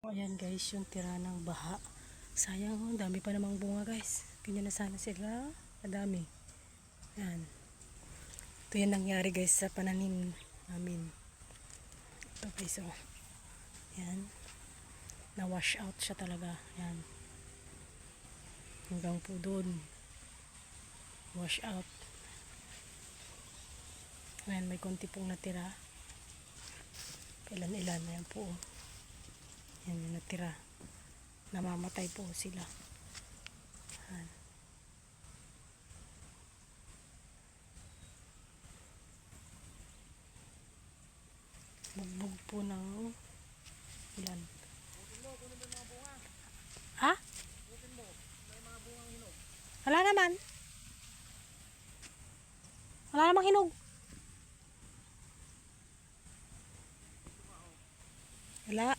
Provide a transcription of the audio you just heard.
Ayan guys, yung tira ng baha. Sayang, oh, dami pa namang bunga guys. Ganyan na sana sila. Madami. Ayan. Ito yung nangyari guys sa pananim namin. Ito guys, oh. Ayan. Na-wash out siya talaga. Ayan. Hanggang po doon. Wash out. Ayan, may konti pong natira. Ilan-ilan. Ayan po. oh. Yan yung natira. Namamatay po sila. Yan. Bugbog po ng ilan. Ha? Wala naman. Wala namang hinog. Wala.